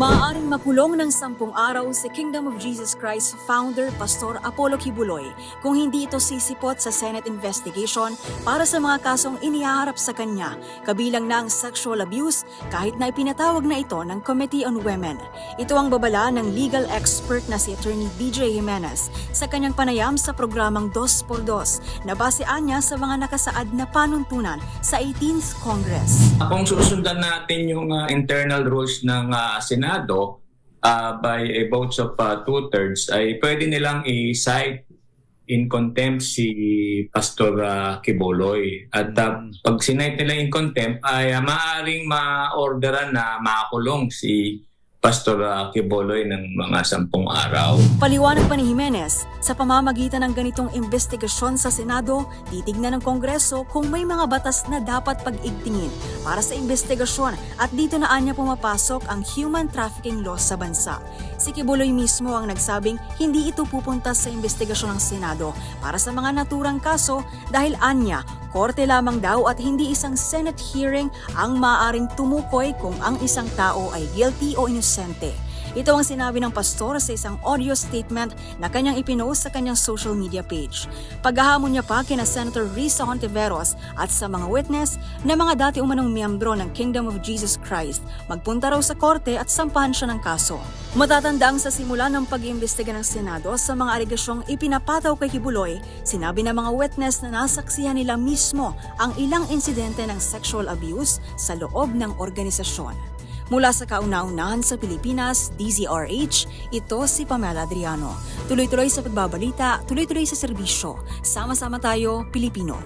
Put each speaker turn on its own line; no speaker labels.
Maaaring makulong ng sampung araw si Kingdom of Jesus Christ founder Pastor Apollo Kibuloy kung hindi ito sisipot sa Senate investigation para sa mga kasong inihaharap sa kanya, kabilang na ang sexual abuse kahit na ipinatawag na ito ng Committee on Women. Ito ang babala ng legal expert na si Attorney BJ Jimenez sa kanyang panayam sa programang Dos por Dos na basean niya sa mga nakasaad na panuntunan sa 18th Congress.
Kung susundan natin yung uh, internal rules ng uh, Senado uh, by a votes of uh, two-thirds, ay pwede nilang i-cite in contempt si Pastor uh, Kiboloy. At uh, pag sinite nila in contempt, ay uh, maaaring ma-orderan na makakulong si Pastor uh, Kiboloy ng mga sampung araw.
Paliwanag pa ni Jimenez, sa pamamagitan ng ganitong investigasyon sa Senado, titignan ng Kongreso kung may mga batas na dapat pag-igtingin para sa investigasyon at dito na anya pumapasok ang human trafficking law sa bansa. Si Kibuloy mismo ang nagsabing hindi ito pupunta sa investigasyon ng Senado para sa mga naturang kaso dahil anya, korte lamang daw at hindi isang Senate hearing ang maaaring tumukoy kung ang isang tao ay guilty o inosente. Ito ang sinabi ng pastor sa isang audio statement na kanyang ipinost sa kanyang social media page. Paghahamon niya pa kina Senator Risa Hontiveros at sa mga witness na mga dati umanong miyembro ng Kingdom of Jesus Christ, magpunta raw sa korte at sampahan siya ng kaso. Matatandaang sa simula ng pag-iimbestiga ng Senado sa mga aligasyong ipinapataw kay Kibuloy, sinabi ng mga witness na nasaksihan nila mismo ang ilang insidente ng sexual abuse sa loob ng organisasyon. Mula sa kauna-unahan sa Pilipinas, DZRH, ito si Pamela Adriano. Tuloy-tuloy sa pagbabalita, tuloy-tuloy sa serbisyo. Sama-sama tayo, Pilipino.